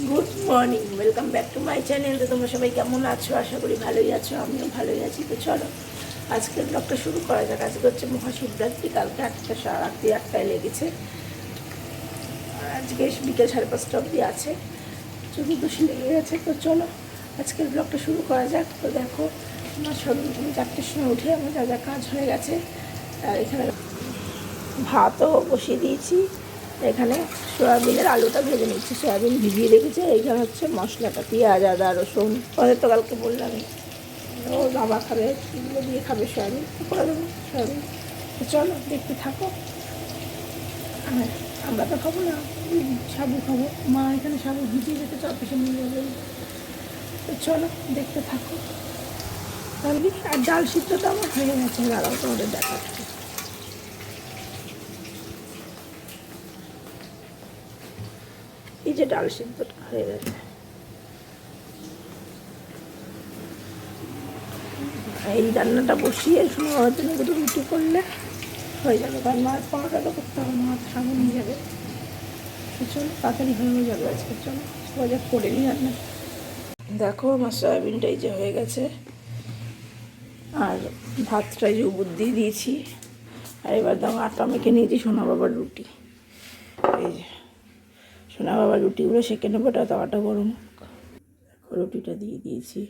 Good morning welcome back to my channel তো তোমরা সবাই কেমন আছো? আশা করি ভালোই আছো, আমিও ভালোই আছি। তো চলো, আজকের ব্লগটা শুরু করা যাক। আজকে হচ্ছে মহাশিবরাত্রি, কালকে আটটা সা- রাত্রি আটটায় লেগেছে। আর আজকে বিকেল সাড়ে পাঁচটা অবধি আছে। চতুর্দশী লেগে গেছে। তো চলো, আজকের ব্লগটা শুরু করা যাক। তো দেখো, আমার আমি চারটের সময় উঠে আমার যা যা কাজ হয়ে গেছে, আর এখানে ভাতও বসিয়ে দিয়েছি। এখানে সয়াবিনের আলুটা ভেজে নিচ্ছি। সয়াবিন ভিজিয়ে রেখেছে। এইখানে হচ্ছে মশলাটা, পেঁয়াজ, আদা, রসুন। ওদের তো কালকে বললাম। ও বাবা খাবে এগুলো দিয়ে খাবে সয়াবিন। করে দেবো সয়াবিন? তো চলো, দেখতে থাকো। আর আমরা তো খাব না। সাবু খাব। মা এখানে সাবু ভিজিয়ে রেখেছে অফিসে নিয়ে যাবে। তো চলো, দেখতে থাকো। আর ডাল সিদ্ধটা আমার হয়ে গেছে। দাঁড়াও, তোমাদের দেখাচ্ছি। এই যে ডাল সিদ্ধটা হয়ে গেছে। এই রান্নাটা বসিয়ে শুনে জন্য দুটো রুটি করলে হয়ে যাবে। কারণ মাছ পাওয়াটা করতে হবে, মাছ সামনে নিয়ে যাবে। তো চলো, তাড়াতাড়ি হয়ে যাবে জন্য সবাই যা করে নিই রান্না। দেখো, আমার সয়াবিনটা এই যে হয়ে গেছে। আর ভাতটা যে দিয়ে দিয়েছি। আর এবার দেখো আটা মেখে নিয়েছি সোনা বাবার রুটি। সোনা বাবা রুটিগুলো সেঁকে নেব তাওয়াটা গরম। রুটিটা দিয়ে দিয়েছি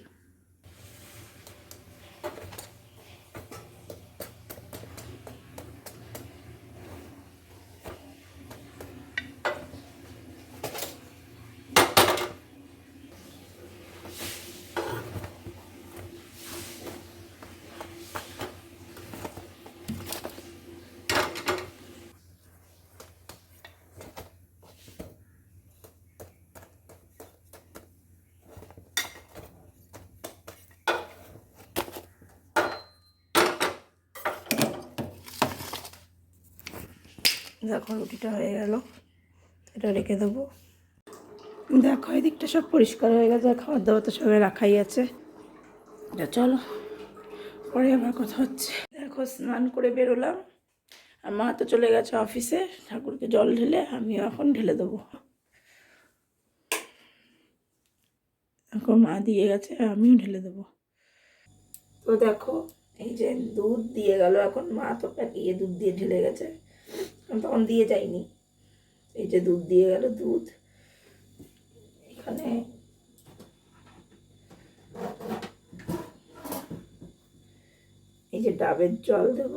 দেখো, রুটিটা হয়ে গেল। এটা রেখে দেবো। দেখো, এদিকটা সব পরিষ্কার হয়ে গেছে। খাবার দাবার তো সবাই রাখাই আছে। যা চলো, পরে আবার কথা হচ্ছে। দেখো, স্নান করে বেরোলাম। আর মা তো চলে গেছে অফিসে। ঠাকুরকে জল ঢেলে আমিও এখন ঢেলে দেবো। এখন মা দিয়ে গেছে, আমিও ঢেলে দেবো। তো দেখো, এই যে দুধ দিয়ে গেল। এখন মা তো প্যাকিয়ে দুধ দিয়ে ঢেলে গেছে। আমি তখন দিয়ে যাইনি। এই যে দুধ দিয়ে গেল দুধ। এখানে এই যে ডাবের জল দেব।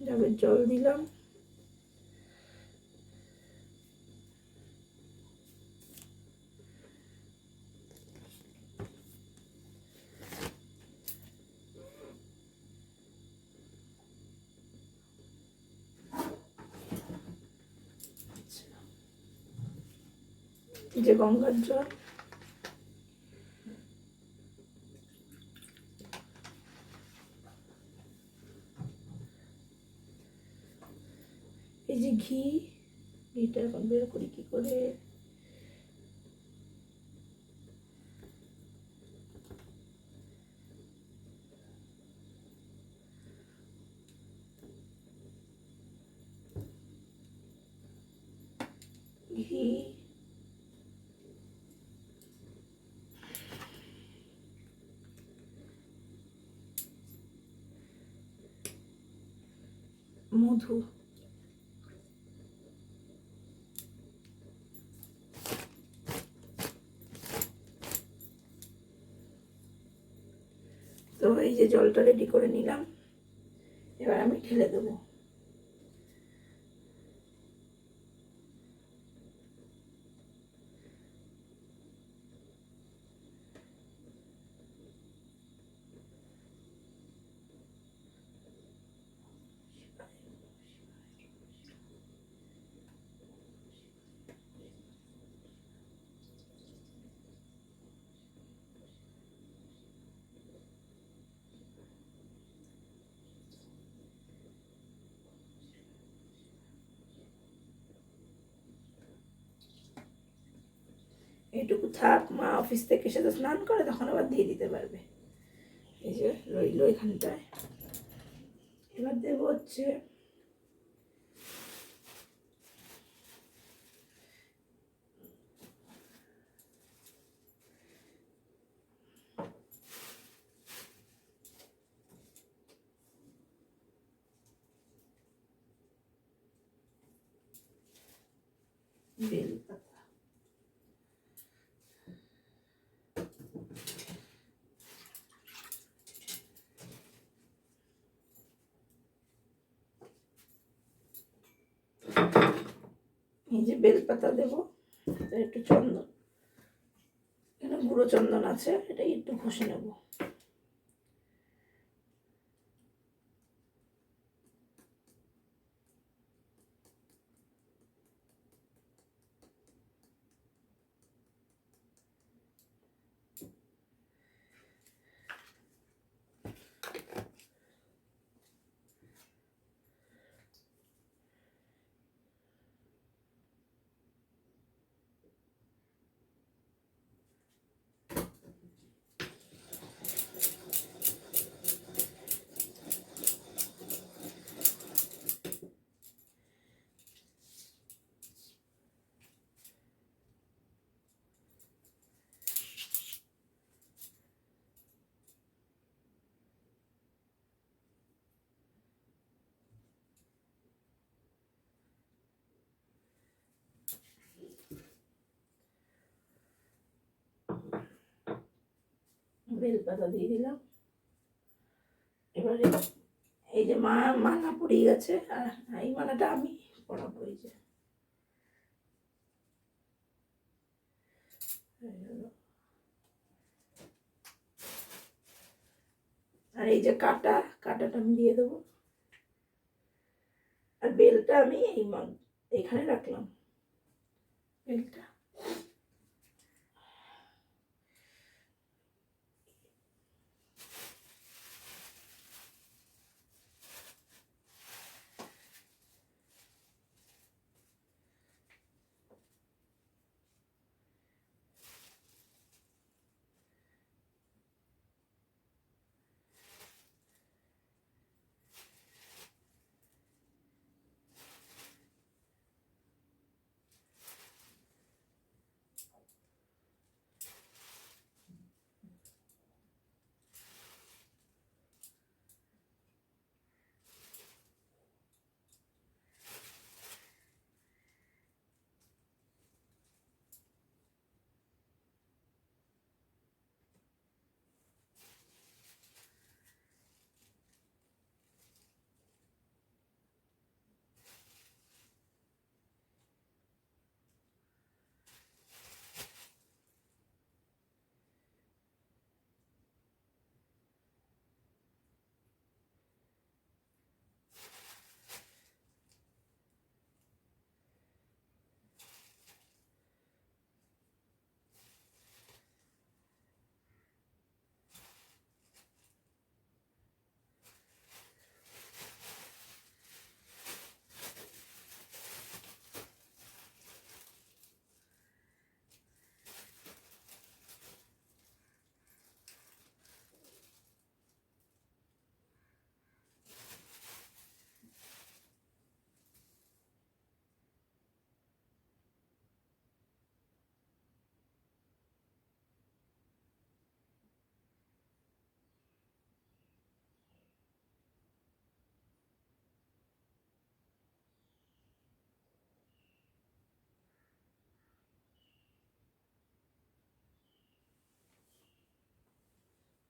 ডাবের জল দিলাম। গঙ্গার জল। এই যে ঘি ঘিটা এখন বের করি কি করে? মধু। তো এই যে জলটা রেডি করে নিলাম এবার আমি ঢেলে দেবো। এইটুকু থাক, মা অফিস থেকে এসে তো স্নান করে, তখন আবার দিয়ে দিতে পারবে। এই যে রইল এখানটায়। এবার দেবো হচ্ছে বেল পাতা এই যে বেলপাতা দেবো একটু চন্দন। এখানে গুঁড়ো চন্দন আছে এটা একটু ঘষে নেব। বেলপাতা দিয়ে দিলাম। এবারে এই যে মা, মালা পড়ে গেছে, আর এই মালাটা আমি পড়াবো এই যে। আর এই যে কাটা, কাটাটা আমি দিয়ে দেবো। আর বেলটা আমি এই এইখানে রাখলাম। বেলটা?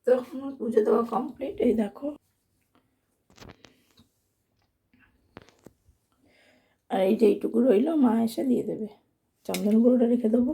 তো আমার পুজো দেওয়া কমপ্লিট এই দেখো। আর এই যে এইটুকু রইল, মা এসে দিয়ে দেবে। চন্দন গুঁড়োটা রেখে দেবো।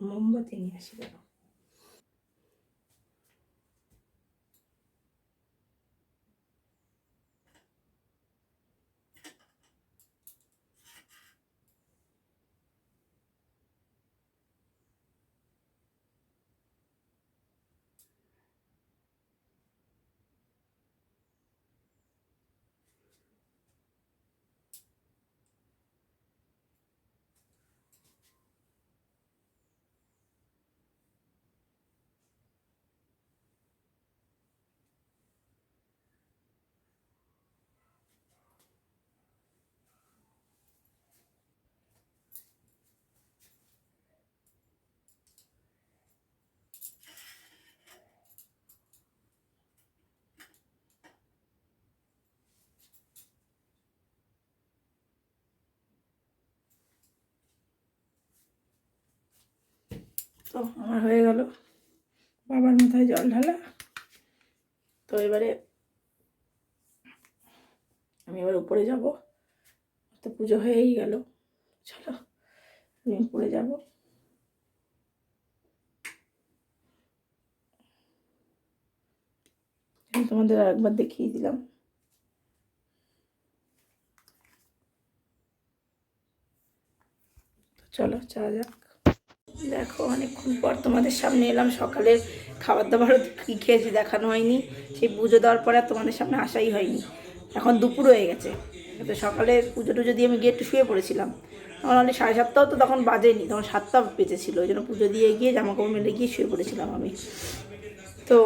মোমবাতি নিয়ে আসি দেখো তো আমার হয়ে গেল। বাবার মাথায় জল ঢালা। তো এবারে আমি এবার উপরে যাব। তো পুজো হয়েই গেল। চলো, আমি উপরে যাব। তোমাদের আর একবার দেখিয়ে দিলাম। চলো চা যাক। দেখো, অনেকক্ষণ পর তোমাদের সামনে এলাম। সকালের খাবার দাবারও কী খেয়েছি দেখানো হয়নি। সেই পুজো দেওয়ার পরে তোমাদের সামনে আসাই হয়নি। এখন দুপুর হয়ে গেছে। তো সকালে পুজো টুজো দিয়ে আমি গিয়ে একটু শুয়ে পড়েছিলাম। তখন অনেক সাড়ে সাতটাও তো তখন বাজেনি, তখন সাতটা বেজেছিলো। ওই জন্য পুজো দিয়ে গিয়ে জামা কাপড় মেলে গিয়ে শুয়ে পড়েছিলাম আমি। তো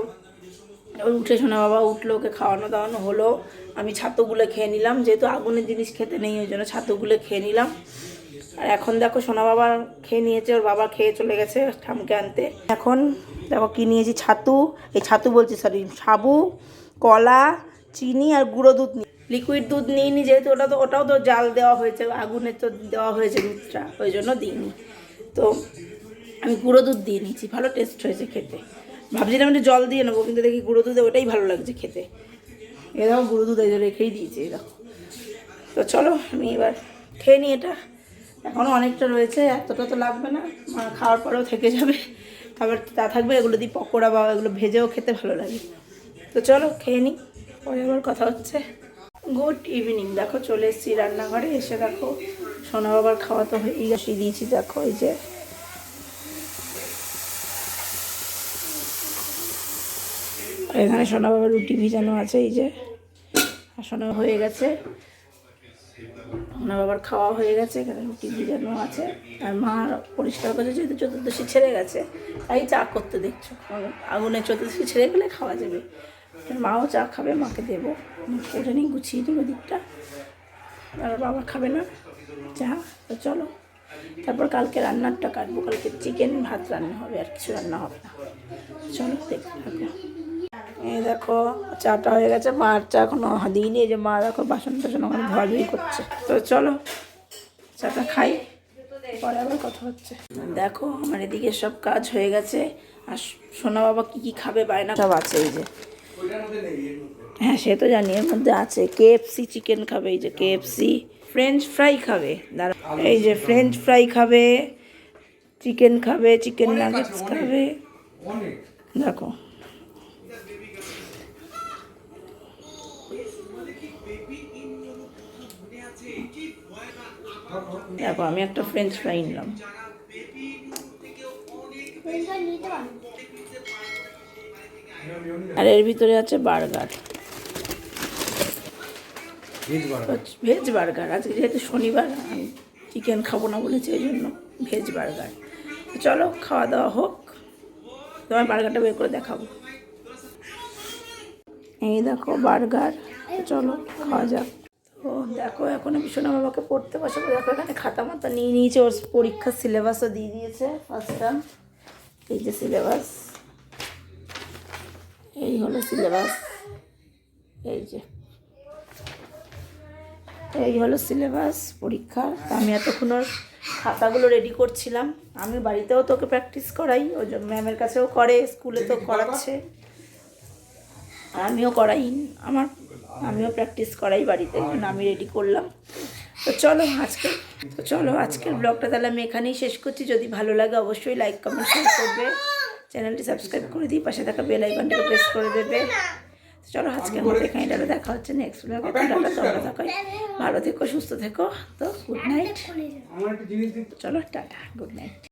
ওই উঠে শোনা বাবা উঠল, ওকে খাওয়ানো দাওয়ানো হলো। আমি ছাতুগুলো খেয়ে নিলাম, যেহেতু আগুনের জিনিস খেতে নেই, ওই জন্য ছাতুগুলো খেয়ে নিলাম। আর এখন দেখো সোনা বাবা খেয়ে নিয়েছে, ওর বাবা খেয়ে চলে গেছে ঠামকে আনতে। এখন দেখো কি নিয়েছি, ছাতু। এই ছাতু বলছি সরি সাবু, কলা, চিনি আর গুঁড়ো দুধ নিই লিকুইড দুধ নিইনি যেহেতু, ওটা তো ওটাও তো জাল দেওয়া হয়েছে আগুনে তো দেওয়া হয়েছে দুধটা, ওই জন্য দিইনি। তো আমি গুঁড়ো দুধ দিয়ে নিয়েছি, ভালো টেস্ট হয়েছে খেতে। ভাবছিলাম একটু জল দিয়ে নেব, কিন্তু দেখি গুঁড়ো দুধে ওটাই ভালো লাগছে খেতে। এরকম গুঁড়ো দুধ এই রেখেই দিয়েছি দেখো। তো চলো, আমি এবার খেয়ে নিই এটা। এখনও অনেকটা রয়েছে এতটা তো লাগবে না। খাওয়ার পরেও থেকে যাবে। তারপর তা থাকবে, এগুলো দিয়ে পকোড়া বা এগুলো ভেজেও খেতে ভালো লাগে। তো চলো খেয়ে নিই পরে আবার কথা হচ্ছে। গুড ইভিনিং, দেখো চলে এসেছি রান্নাঘরে, এসে দেখো সোনা বাবার খাওয়া তো হয়েই গেছে। দিয়েছি, দেখো এই যে। এখানে সোনা বাবার রুটি ভিজানো আছে, এই যে। সোনা হয়ে গেছে। সোনা বাবার খাওয়া হয়ে গেছে, এখানে রুটি ভিজানো আছে। আর মা পরিষ্কার করেছে, যেহেতু চতুর্দশী ছেড়ে গেছে, তাই চা করতে দেখছ। আগুনে চতুর্দশী ছেড়ে গেলে খাওয়া যাবে। মাও চা খাবে, মাকে দেবো। ওটা নিয়ে গুছিয়ে নিই ওদিকটা আর বাবা খাবে না চা, তো চলো। তারপর কালকে রান্নারটা কাটবো, কালকে চিকেন ভাত রান্না হবে, আর কিছু রান্না হবে না। চলো, দেখতে এই দেখো, চাটা হয়ে গেছে। মার চা এখনও দিইনি, এই যে মা দেখো বাসন টাসন ওখানে ধোয়াধুয়ি করছে। তো চলো, চাটা খাই, পরে আবার কথা হচ্ছে। দেখো, আমার এদিকে সব কাজ হয়ে গেছে। আর সোনা বাবা কি কি খাবে বায়না সব আছে এই যে। হ্যাঁ সে তো জানি, এর মধ্যে আছে। কেএফসি চিকেন খাবে, এই যে কেএফসি ফ্রেঞ্চ ফ্রাই খাবে এই যে ফ্রেঞ্চ ফ্রাই খাবে চিকেন খাবে চিকেন নাগেটস খাবে। দেখো। দেখো আমি একটা ফ্রেঞ্চ ফ্রাই নিলাম। আর এর ভিতরে আছে বার্গার ভেজ বার্গার আজকে যেহেতু শনিবার আমি চিকেন খাব না বলেছি ওই জন্য ভেজ বার্গার চলো খাওয়া দাওয়া হোক। তোমার বার্গারটা বের করে দেখাবো। এই দেখো বার্গার চলো খাওয়া যাক। তো দেখো এখন আমি সোনা বাবাকে পড়তে বসাবো। দেখো এখানে খাতা মাতা নিয়ে নিয়েছে ওর পরীক্ষার সিলেবাসও দিয়ে দিয়েছে ফার্স্ট টার্ম এই যে সিলেবাস এই হলো সিলেবাস এই যে। এই হলো সিলেবাস পরীক্ষার আমি এতক্ষণ ওর খাতাগুলো রেডি করছিলাম। আমি বাড়িতেও তোকে প্র্যাকটিস করাই ওই জন্য ম্যামের কাছেও করে স্কুলে তো করাচ্ছে। আর আমিও করাই। আমার আমিও প্র্যাকটিস করাই বাড়িতে জন্য আমি রেডি করলাম। তো চলো আজকে তো চলো আজকের ব্লগটা তাহলে আমি এখানেই শেষ করছি। যদি ভালো লাগে অবশ্যই লাইক কমেন্ট শেয়ার করবে। চ্যানেলটি সাবস্ক্রাইব করে দিই পাশে থাকা বেল আইকনটাকে প্রেস করে দেবে। তো চলো আজকের মতো এখানে ডালে দেখা হচ্ছে নেক্সট ব্লগে তোমরা তোমরা থাকো ভালো থেকো সুস্থ থেকো। তো গুড নাইট চলো টাটা গুড নাইট